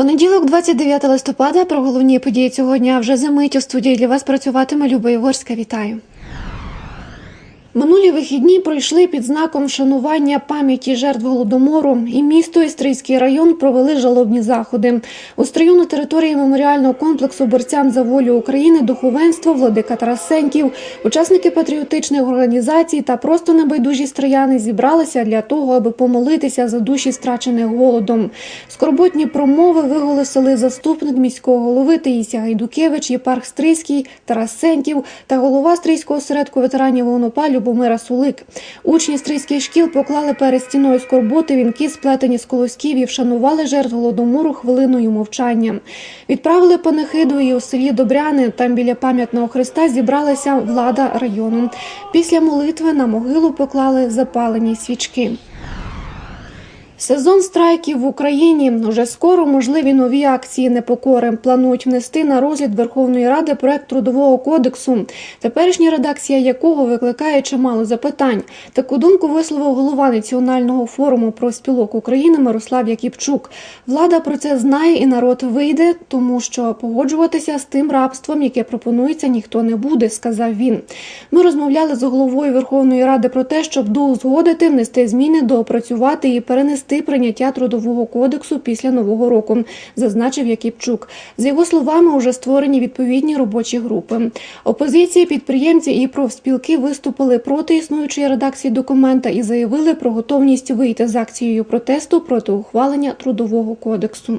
Понеділок, 29 листопада, про головні події цього дня вже за мить у студії для вас працюватиме Люба Єгорська. Вітаю. Минулі вихідні пройшли під знаком вшанування пам'яті жертв голодомору, і місто Істрийський район провели жалобні заходи. У стрию на території меморіального комплексу борцям за волю України духовенство Владика Тарасенків, учасники патріотичних організацій та просто небайдужі стрияни зібралися для того, аби помолитися за душі страчених голодом. Скорботні промови виголосили заступник міського голови Таїсія Гайдукевич, єпарх Стрийський, Тарасенків та голова Стрийського осередку ветеранів ОНУПА Любомира Сулик. Учні стрийських шкіл поклали перед стіною скорботи вінки, сплетені з колосків і вшанували жертв голодомору хвилиною мовчання. Відправили панихиду і у селі Добряни. Там біля пам'ятного хреста зібралася влада району. Після молитви на могилу поклали запалені свічки. Сезон страйків в Україні уже скоро можливі нові акції непокори. Планують внести на розгляд Верховної Ради проект трудового кодексу, теперішня редакція якого викликає чимало запитань. Таку думку висловив голова Національного форуму про спілок України Мирослав Яківчук. Влада про це знає, і народ вийде, тому що погоджуватися з тим рабством, яке пропонується, ніхто не буде, сказав він. Ми розмовляли з головою Верховної Ради про те, щоб доузгодити, внести зміни, доопрацювати і перенести прийняття трудового кодексу після нового року, зазначив Якіпчук. За його словами, уже створені відповідні робочі групи. Опозиції, підприємці і профспілки виступили проти існуючої редакції документа і заявили про готовність вийти з акцією протесту проти ухвалення трудового кодексу.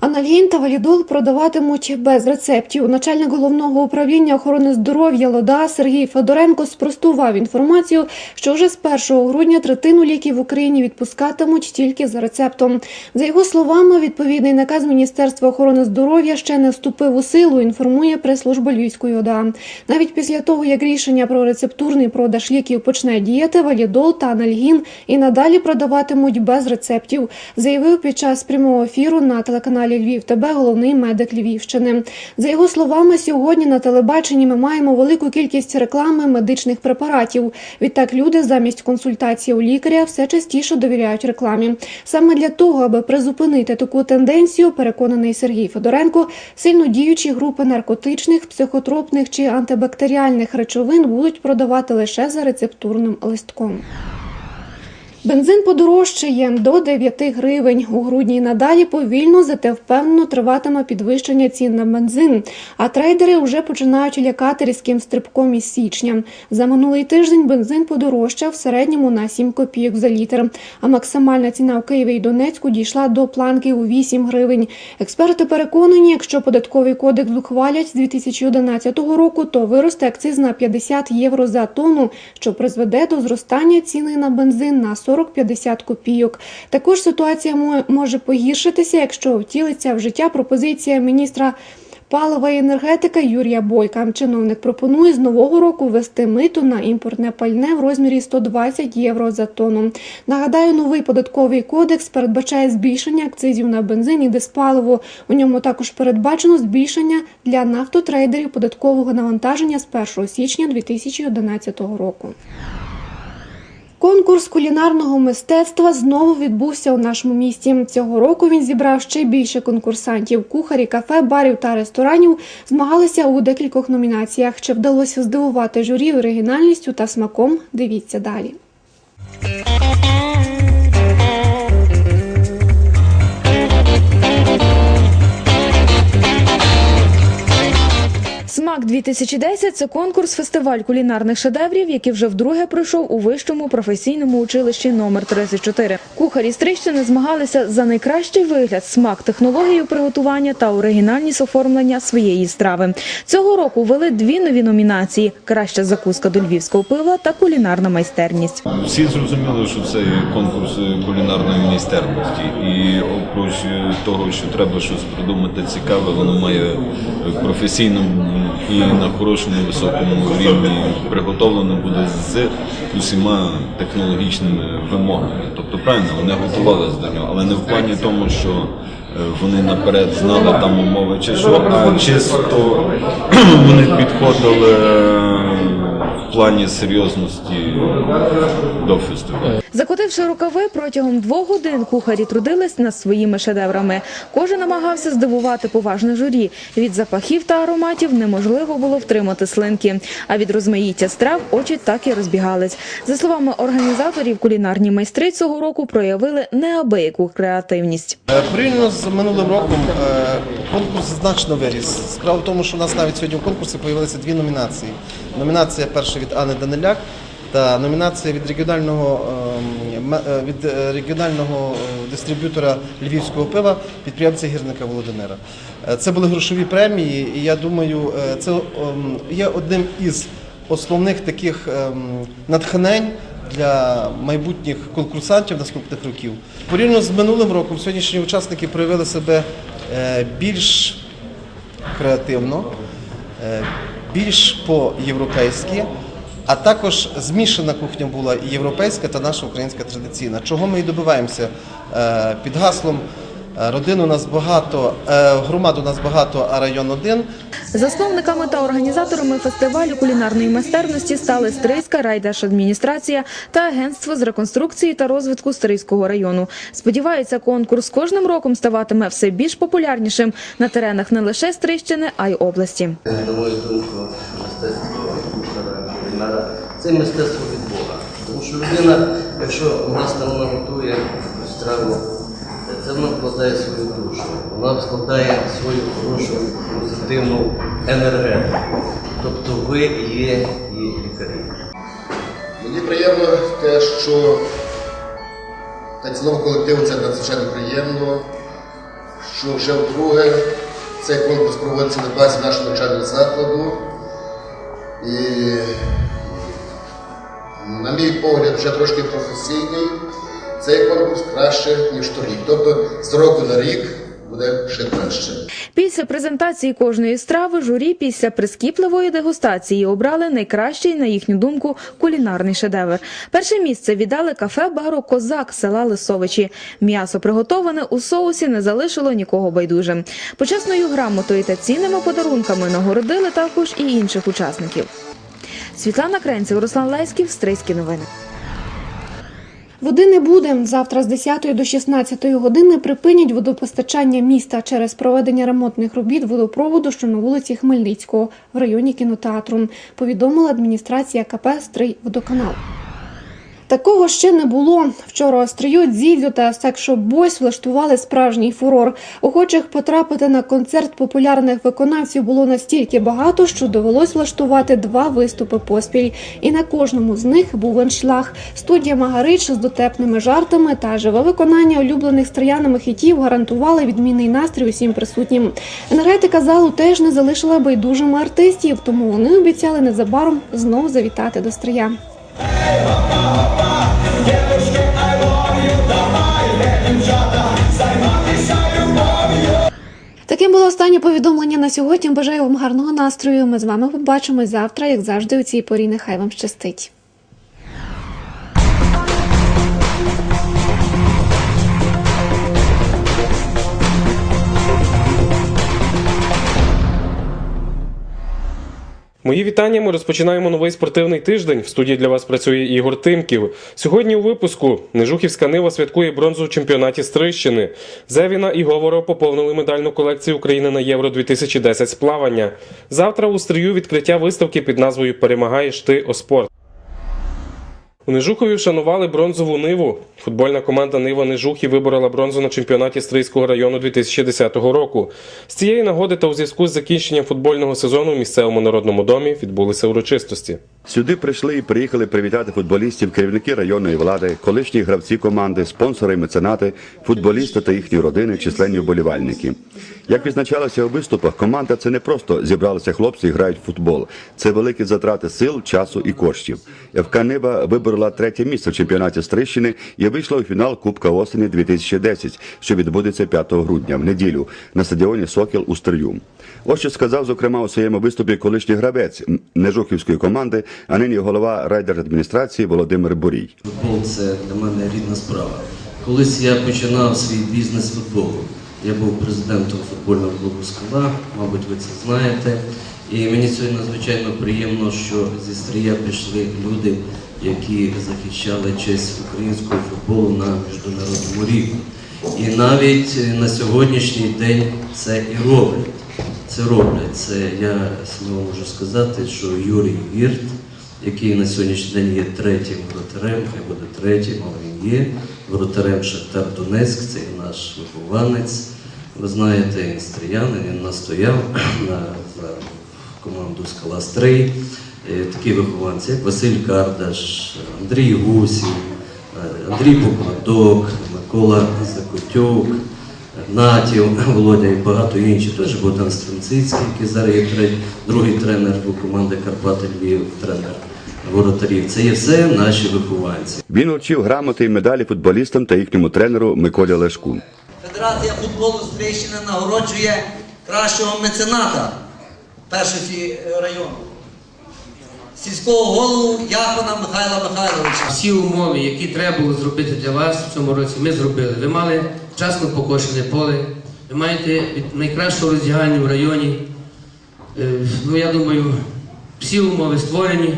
Анальгін та валідол продаватимуть без рецептів. Начальник головного управління охорони здоров'я ЛОДА Сергій Федоренко спростував інформацію, що вже з 1 грудня третину ліків в Україні відпускатимуть тільки за рецептом. За його словами, відповідний наказ Міністерства охорони здоров'я ще не вступив у силу. Інформує прес-служба Львівської ОДА. Навіть після того, як рішення про рецептурний продаж ліків почне діяти, валідол та анальгін і надалі продаватимуть без рецептів. Заявив під час прямого ефіру на телеканалі Львів ТБ головний медик Львівщини. За його словами, сьогодні на телебаченні ми маємо велику кількість реклами медичних препаратів. Відтак люди замість консультації у лікаря все частіше довіряють рекламі. Саме для того, аби призупинити таку тенденцію, переконаний Сергій Федоренко, сильно діючі групи наркотичних, психотропних чи антибактеріальних речовин будуть продавати лише за рецептурним листком. Бензин подорожчає до 9 гривень. У грудні надалі повільно, зате впевнено триватиме підвищення цін на бензин. А трейдери вже починають лякати різким стрибком із січня. За минулий тиждень бензин подорожчав в середньому на 7 копійок за літр. А максимальна ціна в Києві і Донецьку дійшла до планки у 8 гривень. Експерти переконані, якщо податковий кодекс ухвалять з 2011 року, то виросте акциз на 50 євро за тонну, що призведе до зростання ціни на бензин на 40-50 копійок. Також ситуація може погіршитися, якщо втілиться в життя пропозиція міністра. Палива і енергетика Юрія Бойка. Чиновник пропонує з нового року ввести мито на імпортне пальне в розмірі 120 євро за тонну. Нагадаю, новий податковий кодекс передбачає збільшення акцизів на бензин і диспаливо. У ньому також передбачено збільшення для нафтотрейдерів податкового навантаження з 1 січня 2011 року. Конкурс кулінарного мистецтва знову відбувся у нашому місті. Цього року він зібрав ще більше конкурсантів. Кухарі, кафе, барів та ресторанів змагалися у декількох номінаціях. Чи вдалося здивувати журі оригінальністю та смаком? Дивіться далі. Смак 2010 це конкурс фестиваль кулінарних шедеврів, який вже вдруге пройшов у вищому професійному училищі номер 34. Кухарі Стрищини змагалися за найкращий вигляд, смак, технологію приготування та оригінальність оформлення своєї страви. Цього року ввели дві нові номінації: краща закуска до львівського пива та кулінарна майстерність. Всі зрозуміли, що це конкурс кулінарної майстерності, і окруж того, що треба щось придумати цікаве, воно має професійно і на хорошому високому рівні приготовлено буде з усіма технологічними вимогами. Тобто правильно вони готувалися до нього, але не в плані тому, що е, вони наперед знали там умови чи що, а чисто вони підходили. В плані серйозності до фестивалю. Закотивши рукави, протягом двох годин кухарі трудились над своїми шедеврами. Кожен намагався здивувати поважне журі. Від запахів та ароматів неможливо було втримати слинки. А від розмаїття страв очі так і розбігались. За словами організаторів, кулінарні майстри цього року проявили неабияку креативність. Е, Порівняно з минулим роком е, конкурс значно виріс. Справа в тому, що у нас навіть сьогодні в конкурсі з'явилися дві номінації. Номінація перша від Анни Даниляк та номінація від регіонального ем, е, від е, регіонального е, дистриб'ютора львівського пива підприємця гірника Володимира. Це були грошові премії, і я думаю, це ем, є одним із основних таких ем, натхнень для майбутніх конкурсантів наступних років. Порівняно з минулим роком, сьогоднішні учасники проявили себе більш креативно, більш по-європейськи, а також змішана кухня була і європейська та наша українська традиційна. Чого ми і добиваємося Е, під гаслом родин у нас багато, е, громад у нас багато, а район один. Засновниками та організаторами фестивалю кулінарної майстерності стали Стрийська райдержадміністрація та агентство з реконструкції та розвитку Стрийського району. Сподіваються, конкурс кожним роком ставатиме все більш популярнішим на теренах не лише Стрийщини, а й області. Мистецтво це мистецтво від Бога. Тому що людина, якщо власне вона готує якусь страву, це вкладає свою душу, вона складає свою хорошу позитивну енергетику. Тобто ви є її лікарі. Мені приємно те, що та цілому колективу це надзвичайно приємно, що вже вдруге цей конкурс проводиться на базі нашого навчального закладу. І, на мій погляд, вже трошки професійний. Цей конкурс краще, ніж торік. Тобто з року на рік буде ще краще. Після презентації кожної страви журі після прискіпливої дегустації обрали найкращий, на їхню думку, кулінарний шедевр. Перше місце віддали кафе бару Козак села Лисовичі. М'ясо приготоване у соусі не залишило нікого байдужим. Почесною грамотою та цінними подарунками нагородили також і інших учасників. Світлана Кренців, Руслан Леськів, Стрийські новини. Води не буде. Завтра з 10 до 16 години припинять водопостачання міста через проведення ремонтних робіт водопроводу, що на вулиці Хмельницького в районі кінотеатру, повідомила адміністрація КП «Стрий Водоканал. Такого ще не було. Вчора Острію, Дзідзю та Секшоп Бойс влаштували справжній фурор. Охочих потрапити на концерт популярних виконавців було настільки багато, що довелось влаштувати два виступи поспіль. І на кожному з них був аншлаг. Студія Магарич з дотепними жартами та живе виконання улюблених стріянами хітів гарантували відмінний настрій усім присутнім. Енергетика залу теж не залишила байдужими артистів, тому вони обіцяли незабаром знову завітати до стрия. Таким було останнє повідомлення на сьогодні. Бажаю вам гарного настрою. Ми з вами побачимось завтра, як завжди, у цій порі. Нехай вам щастить. Мої вітання. Ми розпочинаємо новий спортивний тиждень. В студії для вас працює Ігор Тимків. Сьогодні у випуску Нежухівська нива святкує бронзу в чемпіонаті Стрищини. Зевіна і Говоров поповнили медальну колекцію України на Євро 2010 з плавання. Завтра у стрію відкриття виставки під назвою Перемагаєш ти о спорт. У Нежухові вшанували бронзову ниву. Футбольна команда Нива Нежухи виборола бронзу на чемпіонаті Стрийського району 2010 року. З цієї нагоди та у зв'язку з закінченням футбольного сезону в місцевому народному домі відбулися урочистості. Сюди прийшли і приїхали привітати футболістів, керівники районної влади, колишні гравці команди, спонсори і меценати, футболісти та їхні родини, численні вболівальники. Як відзначалося у виступах, команда це не просто зібралися хлопці і грають в футбол. Це великі затрати сил, часу і коштів. ФК Ниба виборола третє місце в чемпіонаті Стрищини і вийшла у фінал Кубка осені 2010, що відбудеться 5 грудня в неділю на стадіоні Сокіл у Стрию. Ось що сказав, зокрема, у своєму виступі колишній гравець Нежухівської команди, а нині голова райдержадміністрації Володимир Бурій. Футбол це для мене рідна справа. Колись я починав свій бізнес футболу. Я був президентом футбольного клубу Скала, мабуть, ви це знаєте. І мені сьогодні надзвичайно приємно, що зі Стрия пішли люди, які захищали честь українського футболу на міжнародному рівні. І навіть на сьогоднішній день це і роблять. Це роблять. Це я сміло можу сказати, що Юрій Вірт, який на сьогоднішній день є третім воротарем, хай буде третім, але він є воротарем Шахтар Донецьк, це і наш вихованець. Ви знаєте, він стріянин, він настояв на за команду Скала Стрий. Е, Такі вихованці, як Василь Кардаш, Андрій Гусів, е, Андрій Покладок, Микола Закутюк, Натів, Володя і багато інших. Теж Богдан Стремцицький, який зараз є другий тренер у команди Карпати Львів, тренер воротарів. Це є все наші вихованці. Він вручив грамоти і медалі футболістам та їхньому тренеру Миколі Лешку. Федерація футболу Стрийщини нагороджує кращого мецената першості е, району. Сільського голову Яхона Михайла Михайловича. Всі умови, які треба було зробити для вас в цьому році, ми зробили. Ви мали вчасно покошене поле, ви маєте найкращу роздягальню в районі. Е, Ну, я думаю, всі умови створені.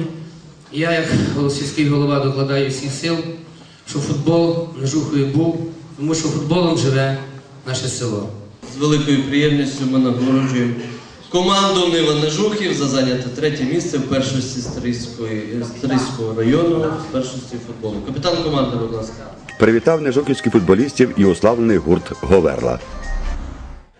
Я, як сільський голова, докладаю всіх сил, щоб футбол на Жухові був, тому що футболом живе наше село. З великою приємністю ми нагороджуємо команду Нива Нежухів за зайняте третє місце в першості Стрийської, району в першості футболу. Капітан команди, будь ласка. Привітав нежуківських футболістів і уславлений гурт Говерла.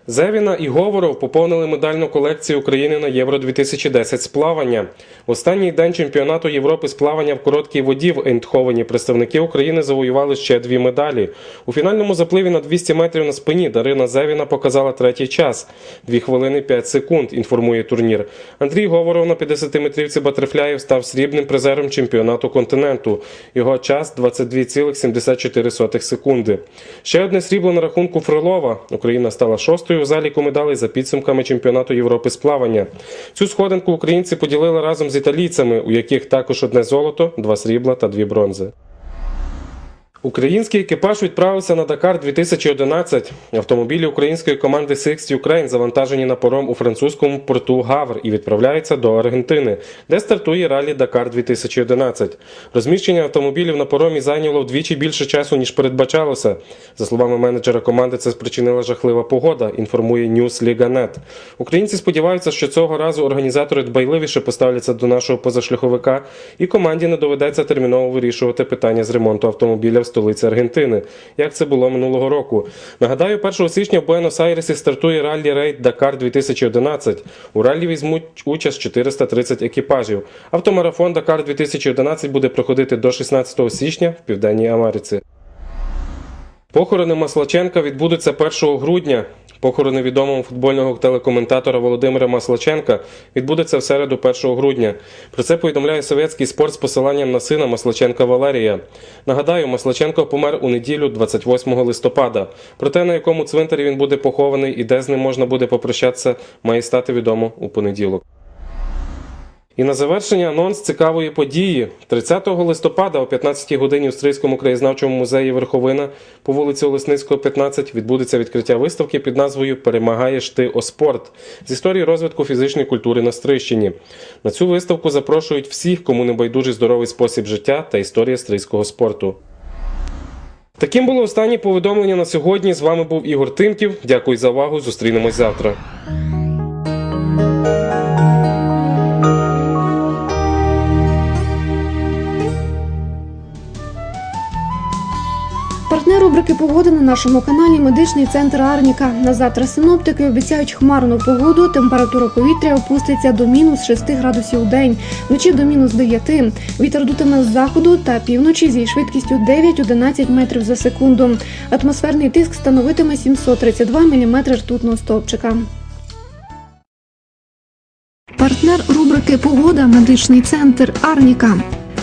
Зевіна і Говоров поповнили медальну колекцію України на Євро 2010 з плавання. Останній день чемпіонату Європи з плавання в короткій воді в Ейндховені представники України завоювали ще дві медалі. У фінальному запливі на 200 метрів на спині Дарина Зевіна показала третій час 2 хвилини 5 секунд. Інформує турнір. Андрій Говоров на 50-метрівці батерфляїв став срібним призером чемпіонату континенту. Його час 22,74 секунди. Ще одне срібло на рахунку Фролова. Україна стала шостою у заліку медалей за підсумками чемпіонату Європи з плавання. Цю сходинку українці поділили разом з італійцями, у яких також одне золото, два срібла та дві бронзи. Український екіпаж відправився на Дакар 2011. Автомобілі української команди Six Ukraine завантажені на паром у французькому порту Гавр і відправляються до Аргентини, де стартує ралі Дакар 2011. Розміщення автомобілів на паромі зайняло вдвічі більше часу ніж передбачалося. За словами менеджера команди, це спричинила жахлива погода. Інформує News Liga.net. Українці сподіваються, що цього разу організатори дбайливіше поставляться до нашого позашляховика, і команді не доведеться терміново вирішувати питання з ремонту автомобіля столиці Аргентини, як це було минулого року. Нагадаю, 1 січня в Буенос-Айресі стартує раллі рейд Дакар 2011. У раллі візьмуть участь 430 екіпажів. Автомарафон Дакар 2011 буде проходити до 16 січня в Південній Америці. Похорони Маслаченка відбудуться 1 грудня. Похорони відомого футбольного телекоментатора Володимира Маслаченка відбудеться в середу 1 грудня. Про це повідомляє совєтський спорт з посиланням на сина Маслаченка Валерія. Нагадаю, Маслаченко помер у неділю 28 листопада. Про те, на якому цвинтарі він буде похований і де з ним можна буде попрощатися, має стати відомо у понеділок. І на завершення анонс цікавої події. 30 листопада о 15 годині у Стрийському краєзнавчому музеї Верховина по вулиці Олесницького, 15 відбудеться відкриття виставки під назвою Перемагаєш ти о спорт з історії розвитку фізичної культури на Стрийщині. На цю виставку запрошують всіх, кому не байдужий здоровий спосіб життя та історія стрийського спорту. Таким було останнє повідомлення на сьогодні. З вами був Ігор Тимків. Дякую за увагу. Зустрінемось завтра. Партнер рубрики погоди на нашому каналі Медичний центр Арніка. На завтра синоптики обіцяють хмарну погоду. Температура повітря опуститься до мінус 6 градусів у день, вночі до мінус 9. Вітер дутиме з заходу та півночі зі швидкістю 9-11 метрів за секунду. Атмосферний тиск становитиме 732 мм ртутного стовпчика. Партнер рубрики Погода медичний центр Арніка.